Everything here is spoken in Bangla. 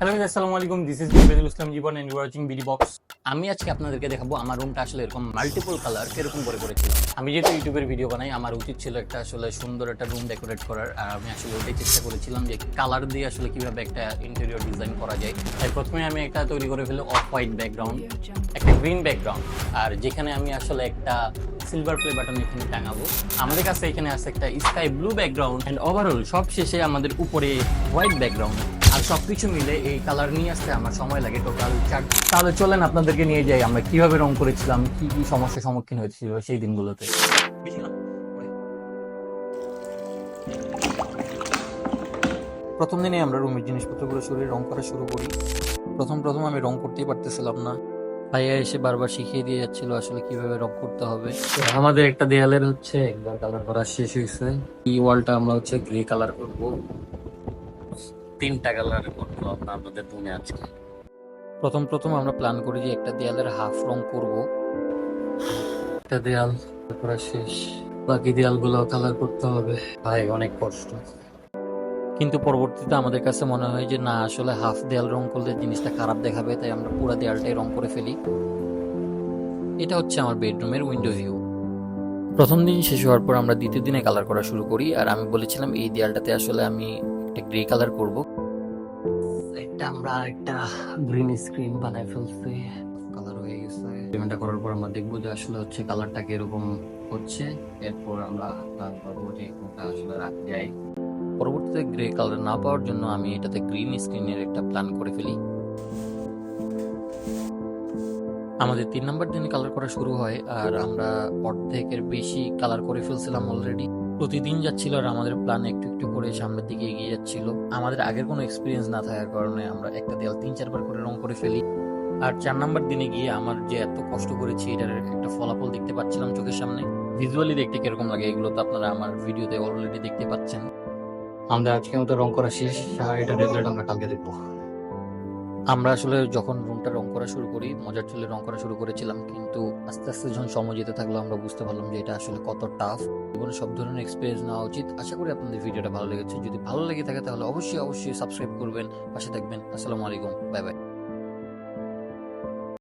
হ্যালো আসসালামু আলাইকুম this is Mubedul Islam Jibon and watching BD box আমি আজকে আপনাদেরকে দেখাবো, আমার রুমটা আসলে এরকম মাল্টিপল কালার এরকম করে করেছিলাম আমি যেহেতু ইউটিউবের ভিডিও বানাই, আমার উচিত ছিল একটা আসলে সুন্দর একটা রুম ডেকোরেট করার। আর আমি আসলে ওটাই চেষ্টা করেছিলাম যে কালার দিয়ে আসলে কীভাবে একটা ইন্টেরিয়র ডিজাইন করা যায়। তাই প্রথমে আমি একটা তৈরি করে ফেলি অফ হোয়াইট ব্যাকগ্রাউন্ড একটা গ্রিন ব্যাকগ্রাউন্ড আর যেখানে আমি আসলে একটা সিলভার প্লে বাটন এখানে টাঙাবো। আমাদের কাছে এখানে আছে একটা sky blue background and overall সব শেষে আমাদের উপরে হোয়াইট ব্যাকগ্রাউন্ড আর সবকিছু মিলে এই কালার নিয়ে আসতে আমার সময় লাগে টোটাল চার তাহলে চলেন আপনাদেরকে নিয়ে যাই, আমরা কীভাবে রং করেছিলাম, কি কি সমস্যার সম্মুখীন হয়েছিল সেই দিনগুলোতে। প্রথম দিনে আমরা রুমের জিনিসপত্রগুলো সরিয়ে রং করা শুরু করি। প্রথম প্রথম আমি রং করতেই পারতেছিলাম না। ভাইয়া এসে বারবার শিখিয়ে দিয়ে যাচ্ছিল আসলে কীভাবে রং করতে হবে। আমাদের একটা দেয়ালের হচ্ছে একবার কালার করা শেষ হয়েছে। এই ওয়ালটা আমরা হচ্ছে গ্রে কালার করব। তিনটা কালার করব আপনাদের রুমে আজকে। প্রথম প্রথম আমরা প্ল্যান করি যে একটা দেয়ালের হাফ রং করব। একটা দেয়াল করা শেষ। বাকি দেয়ালগুলো কালার করতে হবে। ভাই অনেক কষ্ট। কিন্তু পরবর্তীতে আমাদের কাছে মনে হয় যে না আসলে হাফ দেয়াল রং করলে জিনিসটা খারাপ দেখাবে তাই আমরা পুরো দেয়ালটাই রং করে ফেলি। এটা হচ্ছে আমার বেডরুমের উইন্ডো ভিউ প্রথম দিন শেষ হওয়ার পর আমরা দ্বিতীয় দিনে কালার করা শুরু করি আর আমি বলেছিলাম এই দেয়ালটাতে আসলে আমি একটা গ্রে কালার করব। এটা আমরা একটা গ্রিন স্ক্রিন বানাই ফেলছি। কালার হয়ে গেছে। পেমেন্টটা করার পর আমরা দেখব যে আসলে হচ্ছে কালারটা কীরকম হচ্ছে। এরপর আমরা করব যে কোনটা আসলে রাখা যায় পরবর্তীতে গ্রে কালার না পাওয়ার জন্য আমি এটাতে গ্রিন স্ক্রিনের একটা প্ল্যান করে ফেলি। আমাদের তিন নম্বর দিনে কালার করা শুরু হয়, আর আমরা অর্ধেকের বেশি কালার করে ফেলছিলাম অলরেডি প্রতিদিন যাচ্ছিল আর আমাদের প্ল্যান একটু একটু করে সামনের দিকে এগিয়ে যাচ্ছিল। আমাদের আগের কোনো এক্সপিরিয়েন্স না থাকার কারণে আমরা একটা দেয়াল তিন, চারবার করে রং করে ফেলি। আর চার নাম্বার দিনে গিয়ে আমার যে এত কষ্ট করেছি, এটার একটা ফলাফল দেখতে পাচ্ছিলাম চোখের সামনে। ভিজুয়ালি দেখতে কীরকম লাগে এগুলো তো আপনারা আমার ভিডিওতে অলরেডি দেখতে পাচ্ছেন। আমাদের আজকে মতো রং করা শেষ, আর এটা রেজাল্ট আমরা কালকে দেখব। আমরা আসলে যখন রুমটা রং করা শুরু করি, মজার চুলে রং করা শুরু করেছিলাম, কিন্তু আস্তে আস্তে যখন সময় যেতে থাকল, আমরা বুঝতে পারলাম যে এটা আসলে কত টাফ জীবনে সব ধরনের এক্সপিরিয়েন্স নেওয়া উচিত। আশা করি আপনাদের ভিডিওটা ভালো লেগেছে। যদি ভালো লেগে থাকে, তাহলে অবশ্যই অবশ্যই সাবস্ক্রাইব করবেন, পাশে থাকবেন। আসসালামু আলাইকুম। Bye bye